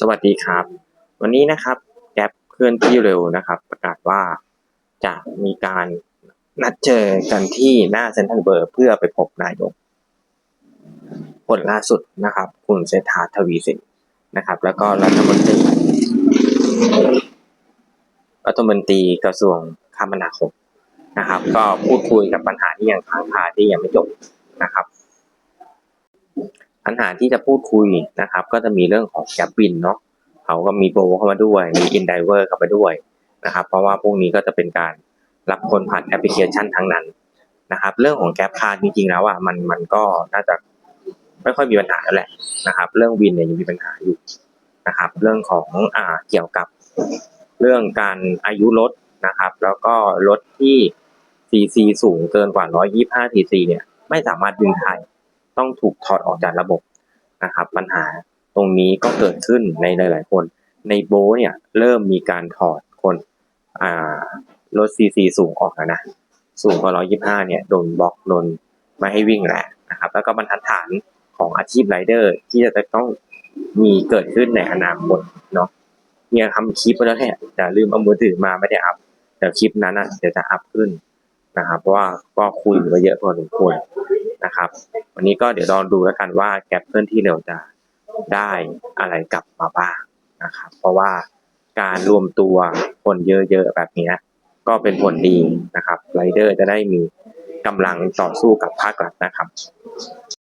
สวัสดีครับ วันนี้นะครับแก๊ปเคลื่อนที่เร็วนะครับ ประกาศว่าจะมีการนัดเจอกันที่หน้าเซ็นทรัลเบิร์เพื่อไปพบนายกผลล่าสุดนะครับ คุณเศรษฐาทวีสินนะครับ แล้วก็รัฐมนตรีรัฐมนตรีกระทรวงคมนาคมนะครับ ก็พูดคุยกับปัญหาที่ยังค้างคาที่ยังไม่จบ ปัญหาที่จะพูดคุยนะครับ ก็จะมีเรื่องของแกปบินเนาะเขาก็มีโบเข้ามาด้วย มีอินไดเวอร์เข้าไปด้วยนะครับ เพราะว่าพวกนี้ก็จะเป็นการรับคนผ่านแอปพลิเคชันทั้งนั้นนะครับ เรื่องของแกปคาร์จริงๆแล้วอะมันมันก็น่าจะไม่ค่อยมีปัญหาแล้วแหละนะครับ เรื่องวินเนี่ยยังมีปัญหาอยู่นะครับ เรื่องของอ่าเกี่ยวกับเรื่องการอายุรถนะครับ แล้วก็รถที่ซีซีสูงเกินกว่า 125ซีซีเนี่ย ไม่สามารถวิ่งได้ ต้องถูกถอดออกจากระบบนะครับ ปัญหาตรงนี้ก็เกิดขึ้นในหลาย ๆ คน ในโบเนี่ยเริ่มมีการถอดคนอ่ารถซีซีสูงออกแล้วนะ สูงกว่า125เนี่ยโดนบล็อกโดนไม่ให้วิ่งแล้วนะครับ แล้วก็บรรทัดฐานของอาชีพไรเดอร์ที่จะต้องมีเกิดขึ้นในอนาคตเนาะเนี่ยทำคลิปไปแล้วแหละแต่ลืมเอามือถือมาไม่ได้อัพเดี๋ยวคลิปนั้นอะเดี๋ยวจะอัพขึ้นนะครับเพราะว่าก็คุยมาเยอะพอสมควรนะครับ วันนี้ก็เดี๋ยวลองดูแล้วกันว่าแก๊ปเคลื่อนที่เร็วจะได้อะไรกลับมาบ้างนะครับ เพราะว่าการรวมตัวคนเยอะๆแบบนี้ก็เป็นผลดีนะครับไรเดอร์จะได้มีกำลังต่อสู้กับภาครัฐนะครับ